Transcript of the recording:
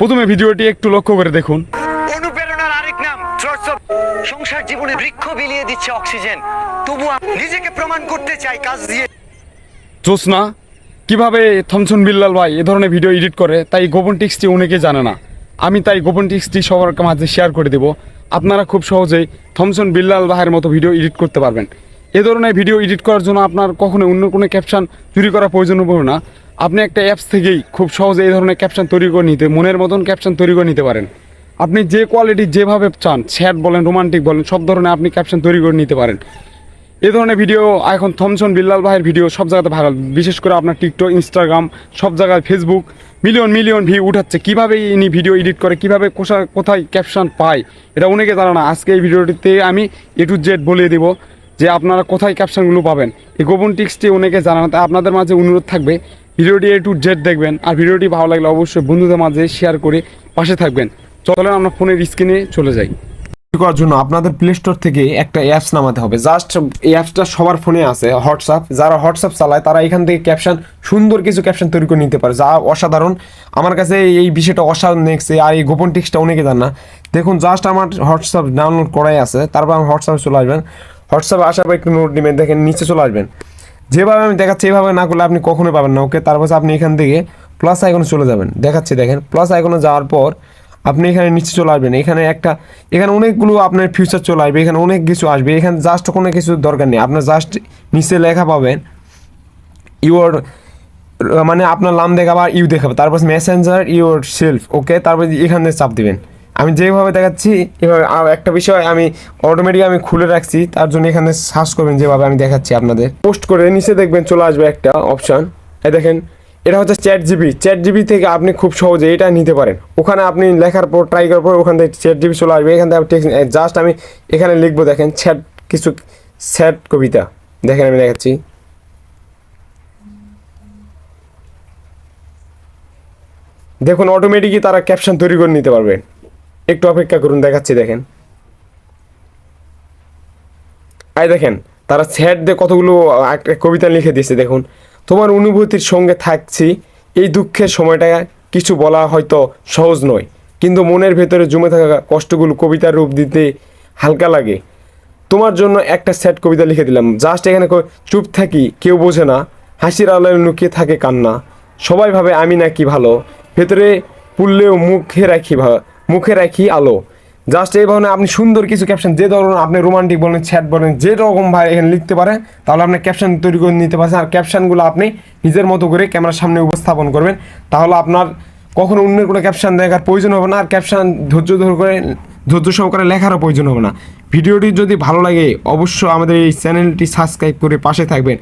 প্রথমে ভিডিওটি একটু লক্ষ্য করে দেখুন। অনুপ্রেরণার আরেক নাম সংসার জীবনে বৃক্ষ বিলিয়ে দিচ্ছে অক্সিজেন। তবু নিজেকে প্রমাণ করতে চাই কাজ দিয়ে। জোসনা কীভাবে থমসন বিল্লাল ভাই এ ধরনের ভিডিও এডিট করে তাই গোপন টিক্সটি অনেকে জানে না। আমি তাই গোপন টিক্সটি সবার মাঝে শেয়ার করে দেব। আপনারা খুব সহজেই থমসন বিল্লাল ভাইয়ের মতো ভিডিও এডিট করতে পারবেন। এ ধরনের ভিডিও এডিট করার জন্য আপনার কখনো অন্য কোনো ক্যাপশন চুরি করা প্রয়োজন হবে না। আপনি একটা অ্যাপস থেকেই খুব সহজে এই ধরনের ক্যাপশন তৈরি করে নিতে, মনের মতন ক্যাপশন তৈরি করে নিতে পারেন। আপনি যে কোয়ালিটি যেভাবে চান স্যাড বলেন রোমান্টিক বলেন, সব ধরনের আপনি ক্যাপশন তৈরি করে নিতে পারেন। এই ধরনের ভিডিও এখন থমসন বিল্লাল ভাইয়ের ভিডিও সব জায়গাতে ভাইরাল বিশেষ করে আপনার টিকটক ইনস্টাগ্রাম সব জায়গায় ফেসবুক মিলিয়ন মিলিয়ন ভিউ উঠাচ্ছে। কীভাবে ইনি ভিডিও এডিট করে, কীভাবে কোথায় কোথায় ক্যাপশন পায়, এটা অনেকে জানে না। আজকে এই ভিডিওটিতে আমি এ টু জেড বলিয়ে দিব যে আপনারা কোথায় ক্যাপশনগুলো পাবেন। এই গোপন টিক্সটি অনেকে জানে না, তাই আপনাদের মাঝে অনুরোধ থাকবে ভিডিওটি এ টু জেড দেখবেন, আর ভিডিওটি ভালো লাগলে অবশ্যই বন্ধুদের মাঝে শেয়ার করে পাশে থাকবেন। চলেন আমরা ফোনের স্ক্রিনে চলে যাই। করার জন্য আপনাদের প্লে স্টোর থেকে একটা অ্যাপস নামাতে হবে। জাস্ট এই অ্যাপসটা সবার ফোনে আছে হোয়াটসঅ্যাপ যারা হোয়াটসঅ্যাপ চালায়, তারা এখান থেকে ক্যাপশন সুন্দর কিছু ক্যাপশন তৈরি করে নিতে পারে। যা অসাধারণ। আমার কাছে এই বিষয়টা অসাধারণ দেখছে আর এই গোপন টিক্সটা অনেকে জান না। দেখুন জাস্ট আমার হোয়াটসঅ্যাপ ডাউনলোড করাই আছে, তারপর আমার হোয়াটসঅ্যাপে চলে আসবেন। হোয়াটসঅ্যাপে আসার পর একটু নোট নেবেন, দেখেন নিচে চলে আসবেন। যেভাবে আমি দেখাচ্ছি এইভাবে না করলে আপনি কখনোই পাবেন না ওকে তারপর আপনি এখান থেকে প্লাস আইকনে চলে যাবেন। দেখাচ্ছি, দেখেন প্লাস আইকনে যাওয়ার পর আপনি এখানে নিচে চলে আসবেন। এখানে একটা, এখানে অনেকগুলো আপনার ফিউচার চলে আসবে, এখানে অনেক কিছু আসবে। এখানে জাস্ট কোনো কিছু দরকার নেই। আপনার জাস্ট নিচে লেখা পাবেন ইউর মানে আপনার নাম দেখাবে আর ইউ দেখাবে। তারপর মেসেঞ্জার ইউর সেলফ ওকে তারপর এখানে চাপ দিবেন। আমি যেভাবে দেখাচ্ছি, এভাবে আর একটা বিষয় আমি অটোমেটিক আমি খুলে রাখছি, তার জন্য এখানে সার্চ করবেন যেভাবে আমি দেখাচ্ছি আপনাদের। পোস্ট করে নিচে দেখবেন চলে আসবে একটা অপশান এই দেখেন, এটা হচ্ছে চ্যাট জিবি চ্যাট জিবি থেকে আপনি খুব সহজে এটা নিতে পারেন। ওখানে আপনি লেখার পর ট্রাই করার পর ওখান থেকে চ্যাট জিবি চলে আসবে। এখান থেকে জাস্ট আমি এখানে লিখব, দেখেন চ্যাট কিছু স্যাট কবিতা। দেখেন আমি দেখাচ্ছি। দেখুন অটোমেটিকই তারা ক্যাপশন তৈরি করে নিতে পারবে। একটু অপেক্ষা করুন, দেখাচ্ছি, দেখেন। আই দেখেন, তারা স্যাড দিয়ে কতগুলো একটা কবিতা লিখে দিয়েছে, দেখুন। তোমার অনুভূতির সঙ্গে থাকছি, এই দুঃখের সময়টা কিছু বলা হয়তো সহজ নয়, কিন্তু মনের ভেতরে জমে থাকা কষ্টগুলো কবিতার রূপ দিতে হালকা লাগে। তোমার জন্য একটা স্যাড কবিতা লিখে দিলাম জাস্ট এখানে চুপ থাকি, কেউ বোঝে না, হাসির আলোয় লুকিয়ে থাকে কান্না। সবাই ভাবে আমি নাকি ভালো, ভেতরে পুললেও মুখে রাখি মুখে রাখি আলো। জাস্ট এই ধরনের আপনি সুন্দর কিছু ক্যাপশন যে ধরুন আপনি রোমান্টিক বলেন চ্যাট বলেন, যে রকম ভাই এখানে লিখতে পারেন তাহলে আপনি ক্যাপশন তৈরি করে নিতে পারছেন। আর ক্যাপশনগুলো আপনি নিজের মতো করে ক্যামেরার সামনে উপস্থাপন করবেন। তাহলে আপনার কখনো অন্যের কোনো ক্যাপশন দেখার প্রয়োজন হবে না, আর ক্যাপশন ধৈর্য ধরে করে, ধৈর্য সহকারে লেখারও প্রয়োজন হবে না। ভিডিওটি যদি ভালো লাগে, অবশ্যই আমাদের এই চ্যানেলটি সাবস্ক্রাইব করে পাশে থাকবেন।